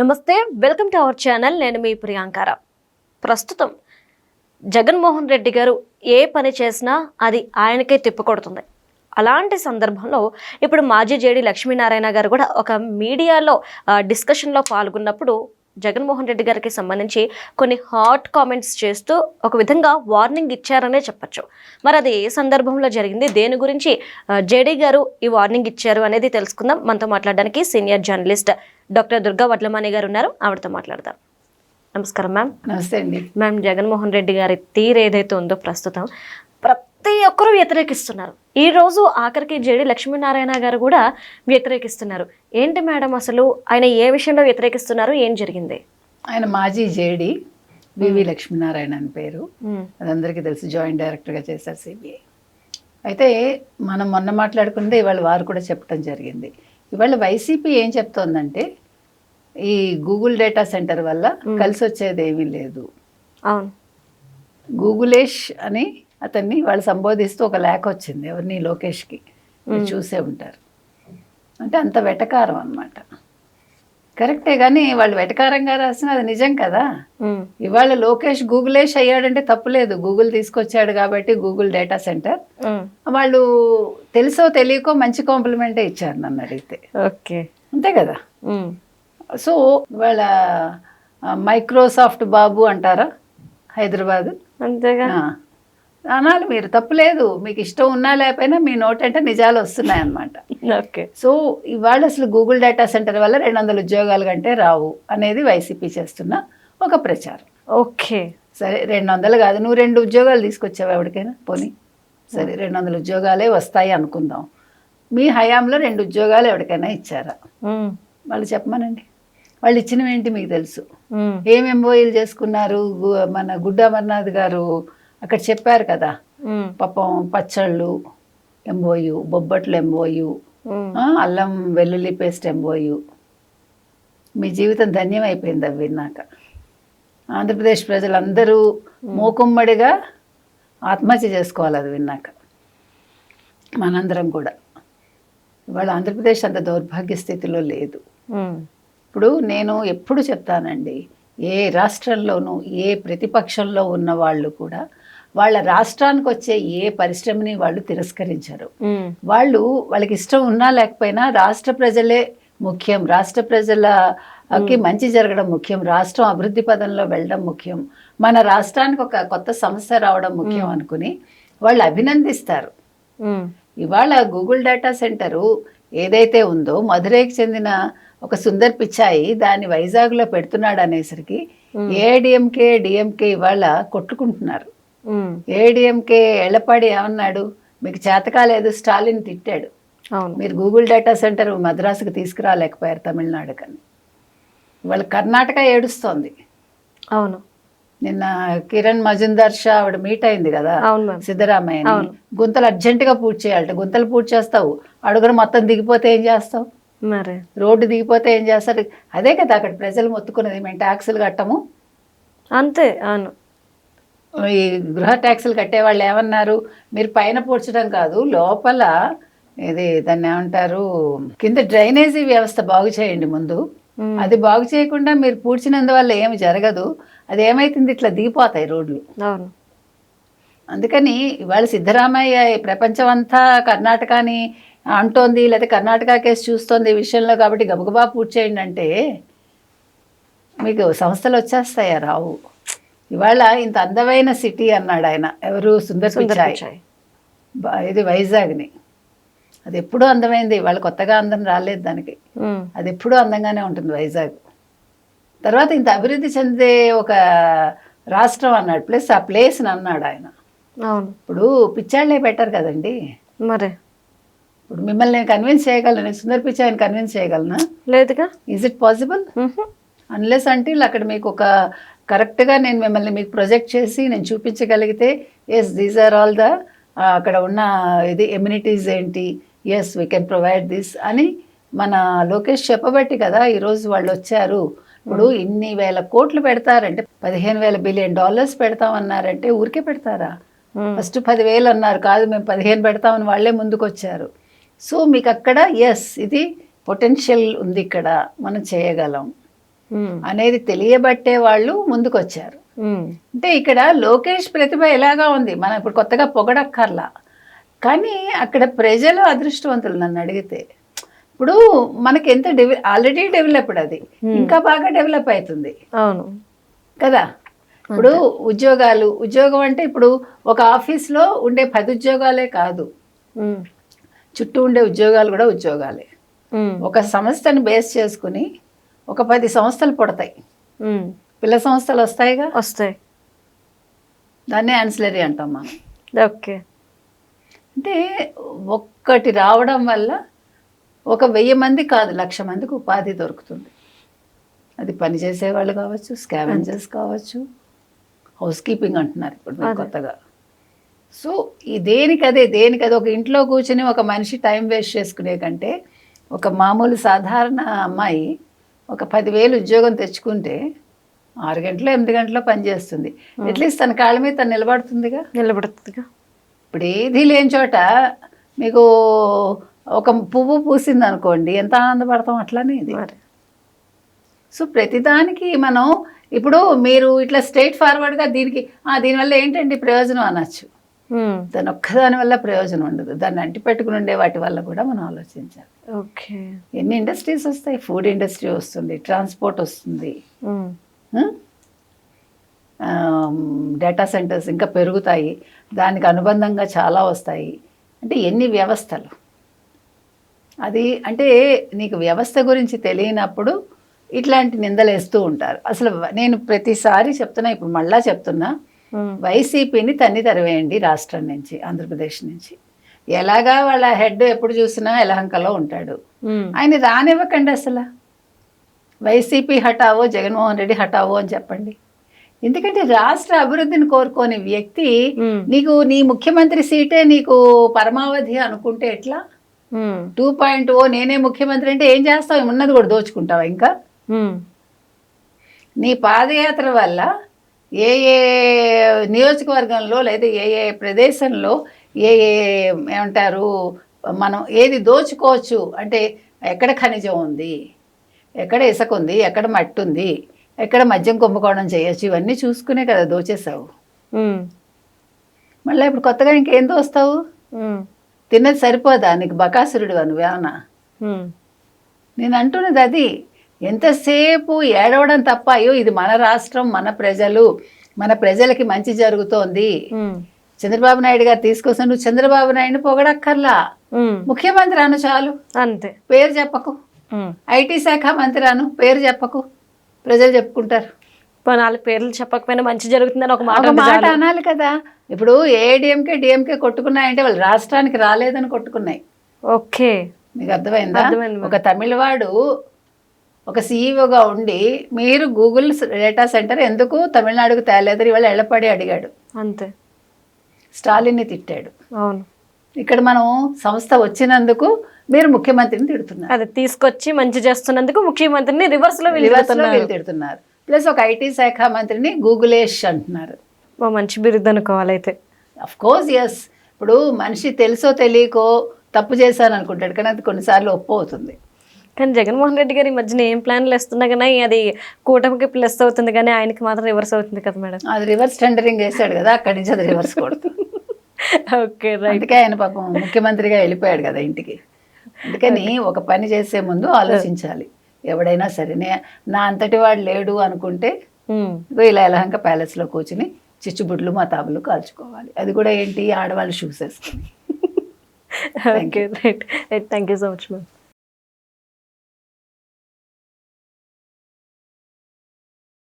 నమస్తే welcome to our channel. నేను మీ ప్రియాంకార ప్రస్తుతం జగన్మోహన్ రెడ్డి గారు ఏ పని చేసినా అది ఆయనకే తిప్పికొడుతుంది. అలాంటి సందర్భంలో ఇప్పుడు మాజీ జేడీ లక్ష్మీనారాయణ గారు కూడా ఒక మీడియాలో డిస్కషన్లో పాల్గొన్నప్పుడు జగన్మోహన్ రెడ్డి గారికి సంబంధించి కొన్ని హాట్ కామెంట్స్ చేస్తూ ఒక విధంగా వార్నింగ్ ఇచ్చారనే చెప్పొచ్చు. మరి అది ఏ సందర్భంలో జరిగింది? దేని గురించి జేడీ గారు ఈ వార్నింగ్ ఇచ్చారు అనేది తెలుసుకుందాం. మనతో మాట్లాడడానికి senior journalist doctor Durga Vadlamani garu ఉన్నారు. ఆవిడతో మాట్లాడదాం. నమస్కారం మ్యామ్. నమస్తే అండి. మ్యామ్ జగన్మోహన్ రెడ్డి గారి తీరు ఏదైతే ఉందో ప్రస్తుతం ప్రతి ఒక్కరూ వ్యతిరేకిస్తున్నారు. ఈ రోజు ఆఖరికి జేడి లక్ష్మీనారాయణ గారు కూడా వ్యతిరేకిస్తున్నారు. ఏంటి మేడం అసలు? ఆయన ఏ విషయంలో వ్యతిరేకిస్తున్నారు? ఏం జరిగింది? ఆయన మాజీ జేడి వివి లక్ష్మీనారాయణ అని పేరు. మ్మ్. అది అందరికీ తెలుసు జాయింట్ డైరెక్టర్గా చేశారు సిబిఐ. అయితే మనం మొన్న మాట్లాడుకుంటే ఇవాళ వారు కూడా చెప్పడం జరిగింది. ఇవాళ వైసీపీ ఏం చెప్తోందంటే ఈ గూగుల్ డేటా సెంటర్ వల్ల కలిసి వచ్చేది ఏమీ లేదు గూగులేష్ అని అతన్ని వాళ్ళు సంబోధిస్తూ ఒక లేఖ వచ్చింది ఎవరిని లోకేష్కి. చూసే ఉంటారు. అంటే అంత వెటకారం అన్నమాట. కరెక్టే కానీ వాళ్ళు వెటకారంగా రాసిన అది నిజం కదా. ఇవాళ లోకేష్ గూగులేష్ అయ్యాడంటే తప్పులేదు గూగుల్ తీసుకొచ్చాడు కాబట్టి గూగుల్ డేటా సెంటర్. వాళ్ళు తెలుసో తెలియకో మంచి కాంప్లిమెంటే ఇచ్చారు నన్ను అడిగితే. ఓకే. అంతే కదా. సో ఇవాళ ఆ, మైక్రోసాఫ్ట్ బాబు అంటారా? హైదరాబాద్. అంతేగా? అనాలి మీరు తప్పులేదు మీకు ఇష్టం ఉన్నా లేకపోయినా మీ నోటంటే నిజాలు వస్తున్నాయి అన్నమాట ఓకే. సో ఇవాళ అసలు గూగుల్ డేటా సెంటర్ వల్ల రెండు వందల ఉద్యోగాలు కంటే రావు అనేది వైసీపీ చేస్తున్న ఒక ప్రచారం. ఓకే. సరే రెండు వందలు కాదు. నువ్వు రెండు ఉద్యోగాలు తీసుకొచ్చావు ఎవరికైనా? పోనీ. సరే రెండు వందల ఉద్యోగాలే వస్తాయి అనుకుందాం. మీ హయాంలో రెండు ఉద్యోగాలు ఎవరికైనా ఇచ్చారా. వాళ్ళు చెప్పమనండి. వాళ్ళు ఇచ్చినవి ఏంటి మీకు తెలుసు. ఏం ఎంబోయిలు చేసుకున్నారు? మన గుడ్డ అమర్నాథ్ గారు అక్కడ చెప్పారు కదా. పాపం పచ్చళ్ళు ఎంబోయు బొబ్బట్లు ఎంబోయు అల్లం వెల్లుల్లి పేస్ట్ ఎంబోయు. మీ జీవితం ధన్యం అయిపోయింది అవి విన్నాక. ఆంధ్రప్రదేశ్ ప్రజలందరూ మూకుమ్మడిగా ఆత్మహత్య చేసుకోవాలి అది విన్నాక. మనందరం కూడా. ఇవాళ ఆంధ్రప్రదేశ్ అంత దౌర్భాగ్య స్థితిలో లేదు. ఇప్పుడు నేను ఎప్పుడు చెప్తానండి ఏ రాష్ట్రంలోనూ ఏ ప్రతిపక్షంలో ఉన్న వాళ్ళు కూడా వాళ్ళ రాష్ట్రానికి వచ్చే ఏ పరిశ్రమని వాళ్ళు తిరస్కరించరు. వాళ్ళు వాళ్ళకి ఇష్టం ఉన్నా లేకపోయినా రాష్ట్ర ప్రజలే ముఖ్యం. రాష్ట్ర ప్రజలకి మంచి జరగడం ముఖ్యం. రాష్ట్రం అభివృద్ధి పదంలో వెళ్ళడం ముఖ్యం. మన రాష్ట్రానికి ఒక కొత్త సమస్య రావడం ముఖ్యం అనుకుని వాళ్ళు అభినందిస్తారు. ఇవాళ గూగుల్ డేటా సెంటరు ఏదైతే ఉందో మధురైకి చెందిన ఒక సుందర్ పిచ్చాయి దాన్ని వైజాగ్లో పెడుతున్నాడు అనేసరికి ఏడిఎంకే డిఎంకే ఇవాళ కొట్టుకుంటున్నారు. ఏడిఎంకే ఎళ్ళపాడి ఏమన్నాడు? మీకు చేతకాలేదు స్టాలిన్ తిట్టాడు. అవును. మీరు గూగుల్ డేటా సెంటర్ మద్రాసుకు తీసుకురాలేకపోయారు తమిళనాడుకని ఇవాళ కర్ణాటక ఏడుస్తోంది. అవును. నిన్న కిరణ్ మజుందార్ షా ఆవిడ మీట్ అయింది కదా? అవును. గుంతలు అర్జెంటుగా పూర్తి చేయాలట. గుంతలు పూర్తి చేస్తావు. అడుగురు మొత్తం దిగిపోతే ఏం చేస్తావు? మరి? రోడ్డు దిగిపోతే ఏం చేస్తారు? అదే కదా అక్కడ ప్రజలు మొత్తుకున్నది. మేము ట్యాక్సులు కట్టము. అంతే అవును. ఈ గృహ ట్యాక్సులు కట్టేవాళ్ళు ఏమన్నారు? మీరు పైన పూడ్చడం కాదు లోపల ఇది దాన్ని ఏమంటారు? కింద డ్రైనేజీ వ్యవస్థ బాగు చేయండి ముందు. అది బాగు చేయకుండా మీరు పూడ్చినందువల్ల ఏమి జరగదు. అది ఏమైతుంది? ఇట్లా దిగిపోతాయి రోడ్లు. అందుకని ఇవాళ సిద్ధరామయ్య ప్రపంచం అంతా కర్ణాటకని అంటోంది లేకపోతే కర్ణాటక కేసు చూస్తోంది ఈ విషయంలో కాబట్టి గబగబా పూర్తి చేయండి అంటే మీకు సంస్థలు వచ్చేస్తాయా? రావు. ఇవాళ ఇంత అందమైన సిటీ అన్నాడు ఆయన. ఎవరు? సుందర్ పిచాయ్ ఇది వైజాగ్ని. అది ఎప్పుడూ అందమైంది. ఇవాళ కొత్తగా అందం రాలేదు దానికి. అది ఎప్పుడూ అందంగానే ఉంటుంది వైజాగ్. తర్వాత ఇంత అభివృద్ధి చెందే ఒక రాష్ట్రం అన్నాడు. ప్లస్ ఆ ప్లేస్ని అన్నాడు ఆయన. ఇప్పుడు పిచ్చాళ్ళే పెట్టారు కదండి. మరి. ఇప్పుడు మిమ్మల్ని నేను కన్విన్స్ చేయగలను. నేను సుందర్ పిచ్చాయిని కన్విన్స్ చేయగలనా? లేదుగా. Is it possible. అన్లెస్ అంటే అక్కడ మీకు ఒక కరెక్ట్గా నేను మిమ్మల్ని మీకు ప్రొజెక్ట్ చేసి నేను చూపించగలిగితే yes these are all the అక్కడ ఉన్న ఇది ఎమ్యూనిటీస్ ఏంటి? Yes we can provide this అని మన లోకేష్ చెప్పబట్టి కదా ఈరోజు వాళ్ళు వచ్చారు. ఇప్పుడు ఇన్ని వేల కోట్లు పెడతారంటే పదిహేను వేల బిలియన్ డాలర్స్ పెడతామన్నారంటే ఊరికే పెడతారా. ఫస్ట్ పదివేలు అన్నారు కాదు మేము పదిహేను పెడతామని వాళ్ళే ముందుకు వచ్చారు సో మీకు అక్కడ ఎస్ ఇది పొటెన్షియల్ ఉంది ఇక్కడ మనం చేయగలం. అనేది తెలియబట్టే వాళ్ళు ముందుకొచ్చారు. ఉమ్, అంటే ఇక్కడ లోకేష్ ప్రతిభ ఎలాగా ఉంది? మనం ఇప్పుడు కొత్తగా పొగడక్కర్లా. కానీ అక్కడ ప్రజలు అదృష్టవంతులు నన్ను అడిగితే ఇప్పుడు మనకి ఎంత డెవ ఆల్రెడీ డెవలప్డ్ అది. ఇంకా బాగా డెవలప్ అవుతుంది. అవును. కదా? ఇప్పుడు ఉద్యోగాలు ఉద్యోగం అంటే ఇప్పుడు ఒక ఆఫీస్లో ఉండే పది ఉద్యోగాలే కాదు. చుట్టూ ఉండే ఉద్యోగాలు కూడా ఉద్యోగాలే. ఒక సంస్థను బేస్ చేసుకుని ఒక పది సంస్థలు పుడతాయి. పిల్ల సంస్థలు వస్తాయిగా? వస్తాయి. దాన్నే యాన్సిలరీ అంటాం మనం. ఓకే. అంటే ఒక్కటి రావడం వల్ల ఒక వెయ్యి మంది కాదు లక్ష మందికి ఉపాధి దొరుకుతుంది. అది పని చేసేవాళ్ళు కావచ్చు స్కావెంజర్స్ కావచ్చు. హౌస్ కీపింగ్ అంటున్నారు ఇప్పుడు. కొత్తగా. సో ఈ దేనికదే దేనికదే ఒక ఇంట్లో కూర్చుని ఒక మనిషి టైం వేస్ట్ చేసుకునే కంటే ఒక మామూలు సాధారణ అమ్మాయి ఒక పదివేలు ఉద్యోగం తెచ్చుకుంటే ఆరు గంటలు ఎనిమిది గంటలో పని చేస్తుంది. అట్లీస్ట్ తన కాళ్ళ మీద తను నిలబడుతుందిగా. నిలబడుతుందిగా. ఇప్పుడు ఏది లేని చోట మీకు ఒక పువ్వు పూసింది అనుకోండి ఎంత ఆనందపడతాం అట్లానే ఇది. సో ప్రతిదానికి మనం ఇప్పుడు మీరు ఇట్లా స్ట్రైట్ ఫార్వర్డ్గా దీనికి "ఆ, దీనివల్ల ఏంటండి ప్రయోజనం అనొచ్చు? దాని ఒక్కదాని వల్ల ప్రయోజనం ఉండదు. దాన్ని అంటి పెట్టుకుని ఉండే వాటి వల్ల కూడా మనం ఆలోచించాలి. ఓకే. ఎన్ని ఇండస్ట్రీస్ వస్తాయి? ఫుడ్ ఇండస్ట్రీ వస్తుంది ట్రాన్స్పోర్ట్ వస్తుంది. ఉమ్, డేటా సెంటర్స్ ఇంకా పెరుగుతాయి. దానికి అనుబంధంగా చాలా వస్తాయి. అంటే ఎన్ని వ్యవస్థలు? అది అంటే నీకు వ్యవస్థ గురించి తెలియనప్పుడు ఇట్లాంటి నిందలు వేస్తూ ఉంటారు. అసలు నేను ప్రతిసారి చెప్తున్నా ఇప్పుడు మళ్ళా చెప్తున్నా వైసీపీని తన్ని తరివేయండి రాష్ట్రం నుంచి ఆంధ్రప్రదేశ్ నుంచి. ఎలాగా వాళ్ళ హెడ్ ఎప్పుడు చూసినా ఎలహంకలో ఉంటాడు. ఉమ్, ఆయన రానివ్వకండి అసలు. వైసీపీ హటావో జగన్మోహన్ రెడ్డి హటావో అని చెప్పండి. ఎందుకంటే రాష్ట్ర అభివృద్ధిని కోరుకోని వ్యక్తి ఉమ్, నీకు నీ ముఖ్యమంత్రి సీటే నీకు పరమావధి అనుకుంటే ఎట్లా? టూ పాయింట్ ఓ నేనే ముఖ్యమంత్రి అంటే ఏం చేస్తావు? ఉన్నది కూడా దోచుకుంటావా ఇంకా? నీ పాదయాత్ర వల్ల ఏ ఏ నియోజకవర్గంలో లేదా ఏ ఏ ప్రదేశంలో ఏ ఏ ఏమంటారు మనం ఏది దోచుకోవచ్చు అంటే ఎక్కడ ఖనిజం ఉంది ఎక్కడ ఇసుక ఉంది ఎక్కడ మట్టి ఉంది ఎక్కడ మద్యం కుంభకోణం చేయొచ్చు ఇవన్నీ చూసుకునే కదా దోచేసావు మళ్ళీ ఇప్పుడు కొత్తగా ఇంకేం దోస్తావు? తిన్నది సరిపోదా? నీకు బకాసురుడు నువ్వేమన్నా? నేను అంటున్నది అది. ఎంతసేపు ఏడవడం తప్ప అయ్యో ఇది మన రాష్ట్రం మన ప్రజలు మన ప్రజలకి మంచి జరుగుతోంది. చంద్రబాబు నాయుడు గారు తీసుకొస్తే నువ్వు చంద్రబాబు నాయుడిని పొగడక్కర్లా? ముఖ్యమంత్రి అను చాలు. అంతే. పేరు చెప్పకు. ఐటీ శాఖ మంత్రి అను పేరు చెప్పకు. ప్రజలు చెప్పుకుంటారు. నాలుగు పేర్లు చెప్పకపోయినా మంచి జరుగుతుందని ఒక మాట మాట. అనాలి కదా. ఇప్పుడు ఏడిఎంకే డిఎంకే కొట్టుకున్నాయంటే వాళ్ళు రాష్ట్రానికి రాలేదని కొట్టుకున్నాయి. ఓకే. మీకు అర్థమైందా. ఒక తమిళవాడు ఒక సీఈఓగా ఉండి మీరు గూగుల్ డేటా సెంటర్ ఎందుకు తమిళనాడుకు తేలేదని ఇవాళ ఎళ్ళపడి అడిగాడు. అంతే. స్టాలిన్ని తిట్టాడు. అవును. ఇక్కడ మనం సంస్థ వచ్చినందుకు మీరు ముఖ్యమంత్రిని తిడుతున్నారు. అది తీసుకొచ్చి మంచి చేస్తున్నందుకు ముఖ్యమంత్రిని రివర్స్లో తిడుతున్నారు. ప్లస్ ఒక ఐటీ శాఖ మంత్రిని గూగులేష్ అంటున్నారు. మంచి బిరుద్దు అనుకోవాలి అయితే. అఫ్ కోర్స్ ఎస్ ఇప్పుడు మనిషి తెలుసో తెలియకో తప్పు చేశాను అనుకుంటాడు కానీ అది కొన్నిసార్లు ఒప్పు అవుతుంది కానీ జగన్మోహన్ రెడ్డి గారు ఈ మధ్యన ఏం ప్లాన్లు వేస్తున్నా కానీ అది కూటమికి ప్లస్ అవుతుంది కానీ ఆయనకి మాత్రం రివర్స్ అవుతుంది కదా మేడం. అది రివర్స్ టెండరింగ్ వేసాడు కదా అక్కడి నుంచి అది రివర్స్ కొడుతుంది ఓకే అందుకే ఆయన పాపం ముఖ్యమంత్రిగా వెళ్ళిపోయాడు కదా ఇంటికి. అందుకని ఒక పని చేసే ముందు ఆలోచించాలి. ఎవడైనా సరే నే అంతటి వాడు లేడు అనుకుంటే ఇలా ఎలహంక ప్యాలెస్లో కూర్చుని చిచ్చుబుడ్లు మతాబులు కాల్చుకోవాలి. అది కూడా ఏంటి? ఆడవాళ్ళు షూస్ వేసుకుని. Okay right. Right thank you so much ma'am